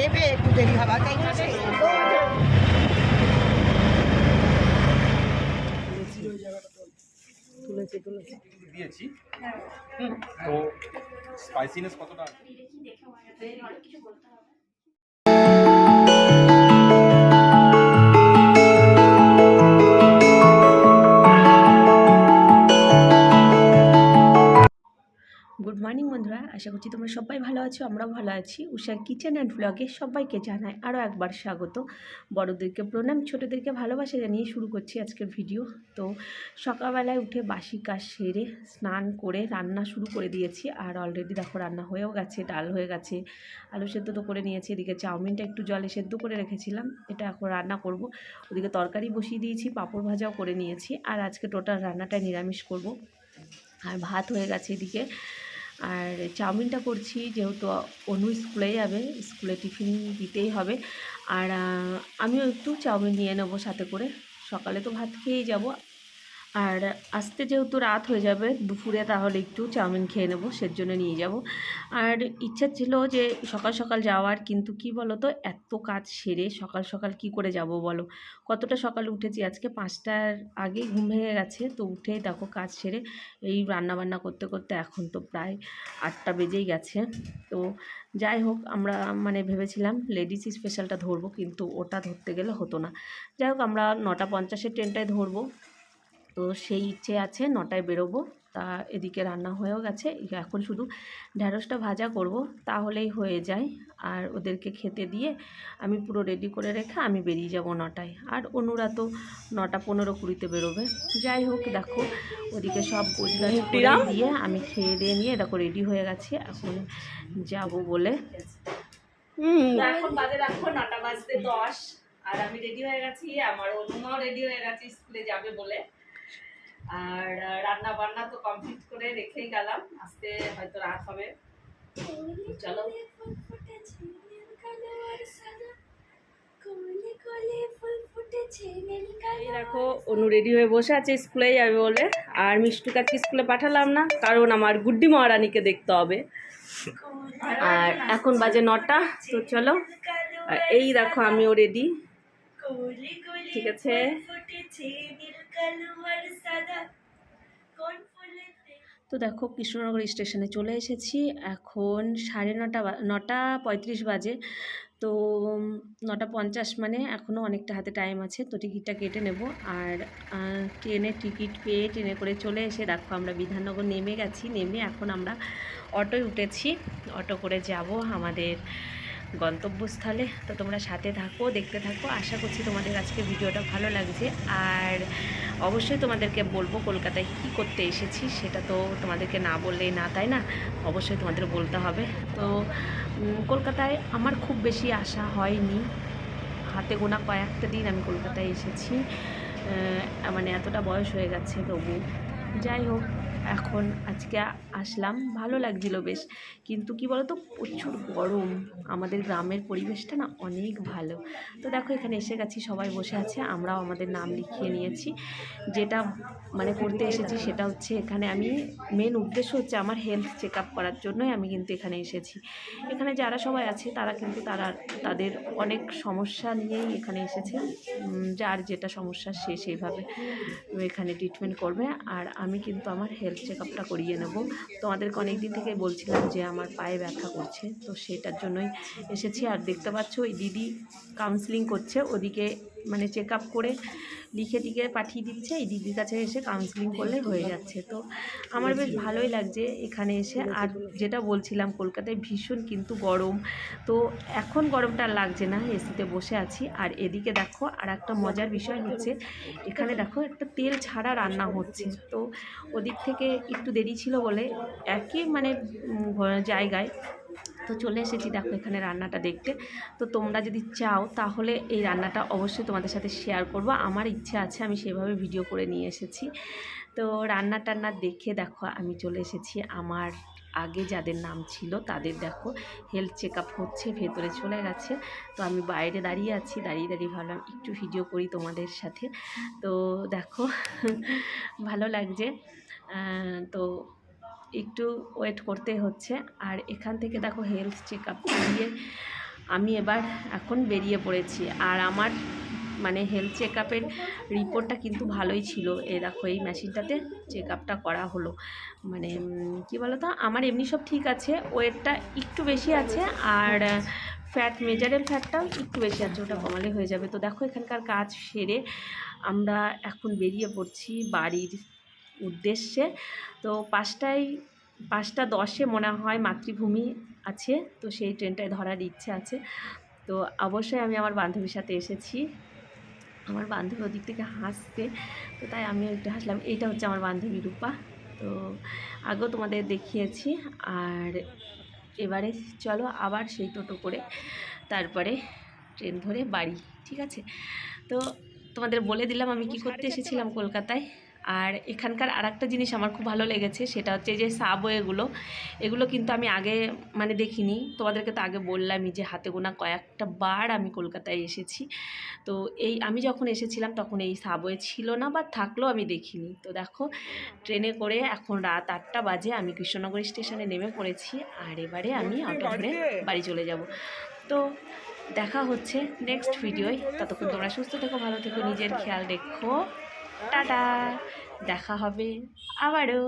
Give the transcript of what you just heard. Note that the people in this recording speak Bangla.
দেবে একটু দেরি হবার তাই তুলেছে তুলেছে। দিয়েছি। তো স্পাইসিনেস কতটা? আছে? গুড আশা করছি তোমরা সবাই ভালো আছো, আমরাও ভালো আছি। উষার কিচেন অ্যান্ড ব্লগে সবাইকে জানাই আরও একবার স্বাগত। বড়োদেরকে প্রণাম, ছোটোদেরকে ভালোবাসা জানিয়ে শুরু করছি আজকের ভিডিও তো সকালবেলায় উঠে বাসি কাজ সেরে স্নান করে রান্না শুরু করে দিয়েছি। আর অলরেডি দেখো রান্না হয়েও গেছে, ডাল হয়ে গেছে, আলু সেদ্ধ তো করে নিয়েছি। এদিকে চাউমিনটা একটু জলে সেদ্ধ করে রেখেছিলাম, এটা এখন রান্না করব। ওদিকে তরকারি বসিয়ে দিয়েছি, পাঁপড় ভাজাও করে নিয়েছি। আর আজকে টোটাল রান্নাটা নিরামিষ করব। আর ভাত হয়ে গেছে এদিকে। আর চাউমিনটা করছি, যেহেতু অনু স্কুলে যাবে, স্কুলে টিফিন দিতেই হবে। আর আমিও একটু চাউমিন নিয়ে নেব সাথে করে। সকালে তো ভাত খেয়েই যাব। আর আসতে যেহেতু রাত হয়ে যাবে, দুপুরে তাহলে একটু চাউমিন খেয়ে নেব সের জন্য নিয়ে যাব। আর ইচ্ছা ছিল যে সকাল সকাল যাওয়ার, কিন্তু কি বলো তো এত কাজ সেরে সকাল সকাল কি করে যাব বলো? কতটা সকালে উঠেছি, আজকে পাঁচটার আগে ঘুম ভেঙে গেছে, তো উঠেই দেখো কাজ সেরে এই রান্না বান্না করতে করতে এখন তো প্রায় আটটা বেজেই গেছে। তো যাই হোক, আমরা মানে ভেবেছিলাম লেডিস স্পেশালটা ধরবো, কিন্তু ওটা ধরতে গেলে হতো না। যাই হোক, আমরা নটা পঞ্চাশের ট্রেনটায় ধরবো। তো সেই ইচ্ছে আছে নটায় বেরোবো। তা এদিকে রান্না হয়েও গেছে। এখন শুধু ঢ্যাঁড়সটা ভাজা করব তাহলেই হয়ে যায়। আর ওদেরকে খেতে দিয়ে আমি পুরো রেডি করে রেখে আমি বেরিয়ে যাব নটায়। আর অনুরা তো নটা পনেরো কুড়িতে বেরোবে। যাই হোক দেখো ওদিকে সব গোছগাছ দিয়ে আমি খেয়ে দিয়ে নিয়ে দেখো রেডি হয়ে গেছি। এখন যাব বলে। এখন বাজে দেখো নটা বাজতে দশ। আর আমি রেডি হয়ে গেছি আমার অনুমাও রেডি হয়ে গেছে স্কুলে যাবে বলে। আর রান্না বান্না তো কমপ্লিট করে রেখেই গেলাম। আজকে হয়তো রাত হবে। চলো। দেখো, অনু রেডি হয়ে বসে আছে, স্কুলে যাবে বলে। আর মিষ্টুকাকে স্কুলে পাঠালাম না, কারণ আমার গুড্ডি মহারানীকে দেখতে হবে। আর এখন বাজে নটা, তো চলো। এই দেখো, আমিও রেডি ঠিক আছে। তো দেখো কৃষ্ণনগর স্টেশনে চলে এসেছি। এখন সাড়ে নটা নটা পঁয়ত্রিশ বাজে। তো নটা পঞ্চাশ মানে এখনও অনেকটা হাতে টাইম আছে। তো টিকিটটা কেটে নেব। আর আহ, ট্রেনের টিকিট পেয়ে ট্রেনে করে চলে এসে দেখো আমরা বিধাননগর নেমে গেছি। নেমে এখন আমরা অটোয় উঠেছি। অটো করে যাব আমাদের গন্তব্যস্থলে। তো তোমরা সাথে থাকো, দেখতে থাকো। আশা করছি তোমাদের আজকে ভিডিওটা ভালো লাগছে। আর অবশ্যই তোমাদেরকে বলব, কলকাতায় কি করতে এসেছি সেটা তো তোমাদেরকে না বললেই না, তাই না? অবশ্যই তোমাদের বলতে হবে। তো কলকাতায় আমার খুব বেশি আশা হয়নি। হাতে গোনা কয়েকটা দিন আমি কলকাতায় এসেছি। মানে এতটা বয়স হয়ে গেছে তবু। যাই হোক এখন আজকে আসলাম, ভালো লাগছিল বেশ। কিন্তু কি বলতো, প্রচুর গরম। আমাদের গ্রামের পরিবেশটা না অনেক ভালো। তো দেখো, এখানে এসে গেছি, সবাই বসে আছে, আমরাও আমাদের নাম লিখিয়ে নিয়েছি। যেটা মানে করতে এসেছি সেটা হচ্ছে এখানে আমি মেন উদ্দেশ্য হচ্ছে আমার হেলথ চেক আপ করার জন্যই আমি কিন্তু এখানে এসেছি। এখানে যারা সবাই আছে, তারা কিন্তু তারা, তাদের অনেক সমস্যা নিয়েই এখানে এসেছে। যার যেটা সমস্যা সে সেইভাবে এখানে ট্রিটমেন্ট করবে। আর আমি কিন্তু আমার হেলথ চেক আপটা করিয়ে নেব। তোমাদেরকে অনেক দিন থেকে বলছিলাম যে আমার পায়ে ব্যথা করছে, তো সেটার জন্যই এসেছি। আর দেখতে পাচ্ছ, ওই দিদি কাউন্সিলিং করছে, ওদিকে মানে চেক আপ করে লিখে টিকে পাঠিয়ে দিচ্ছে। এই দিদির কাছে এসে কাউন্সিলিং করলে হয়ে যাচ্ছে। তো আমার বেশ ভালোই লাগছে এখানে এসে। আর যেটা বলছিলাম, কলকাতায় ভীষণ কিন্তু গরম। তো এখন গরমটা লাগছে না এসিতে বসে আছি। আর এদিকে দেখো আর একটা মজার বিষয় হচ্ছে, এখানে দেখো একটা তেল ছাড়া রান্না হচ্ছে। তো ওদিক থেকে একটু দেরি ছিল বলে, একই মানে জায়গায় তো চলে এসেছি দেখো এখানে রান্নাটা দেখতে। তো তোমরা যদি চাও তাহলে এই রান্নাটা অবশ্যই তোমাদের সাথে শেয়ার করব। আমার ইচ্ছে আছে আমি সেভাবে ভিডিও করে নিয়ে এসেছি। তো রান্না টান্না দেখে দেখো আমি চলে এসেছি। আমার আগে যাদের নাম ছিল তাদের দেখো হেলথ চেক হচ্ছে, ভেতরে চলে গেছে। তো আমি বাইরে দাঁড়িয়ে আছি, দাঁড়িয়ে দাঁড়িয়ে ভাবলাম একটু ভিডিও করি তোমাদের সাথে। তো দেখো, ভালো লাগছে। তো একটু ওয়েট করতে হচ্ছে। আর এখান থেকে দেখো হেলথ চেক আপ করিয়ে আমি এবার এখন বেরিয়ে পড়েছি। আর আমার মানে হেলথ চেক আপের রিপোর্টটা কিন্তু ভালোই ছিল। এ দেখো এই মেশিনটাতে চেক আপটা করা হলো। মানে কি বলতো? আমার এমনি সব ঠিক আছে। ওয়েটটা একটু বেশি আছে আর ফ্যাট মেজারের ফ্যাটটাও একটু বেশি আছে। ওটা কমালে হয়ে যাবে। তো দেখো এখানকার কাজ সেরে আমরা এখন বেরিয়ে পড়ছি বাড়ির উদ্দেশ্যে। তো পাঁচটায় পাঁচটা দশে মনে হয় মাতৃভূমি আছে তো সেই ট্রেনটায় ধরার ইচ্ছে আছে। তো অবশ্যই আমি আমার বান্ধবীর সাথে এসেছি। আমার বান্ধবী ওদিক থেকে হাসছে তো তাই আমিও একটু হাসলাম। এইটা হচ্ছে আমার বান্ধবী রূপা। তো আগেও তোমাদের দেখিয়েছি। আর এবারে চলো আবার সেই টোটো করে তারপরে ট্রেন ধরে বাড়ি ঠিক আছে? তো তোমাদের বলে দিলাম আমি কি করতে এসেছিলাম কলকাতায়। আর এখানকার আর একটা জিনিস আমার খুব ভালো লেগেছে সেটা হচ্ছে যে সাবওয়েগুলো এগুলো কিন্তু আমি আগে মানে দেখিনি। তোমাদেরকে তো আগে বললামই যে হাতে গোনা কয়েকটা বার আমি কলকাতায় এসেছি। তো এই আমি যখন এসেছিলাম তখন এই সাবওয়ে ছিল না বা থাকলেও আমি দেখিনি। তো দেখো ট্রেনে করে এখন রাত আটটা বাজে আমি কৃষ্ণনগর স্টেশনে নেমে পড়েছি আর এবারে আমি অটো ধরে বাড়ি চলে যাব। তো দেখা হচ্ছে নেক্সট ভিডিওয় ততক্ষণ তোমরা সুস্থ থেকো ভালো থেকো নিজের খেয়াল রেখো। টাটা। দেখা হবে আবারও।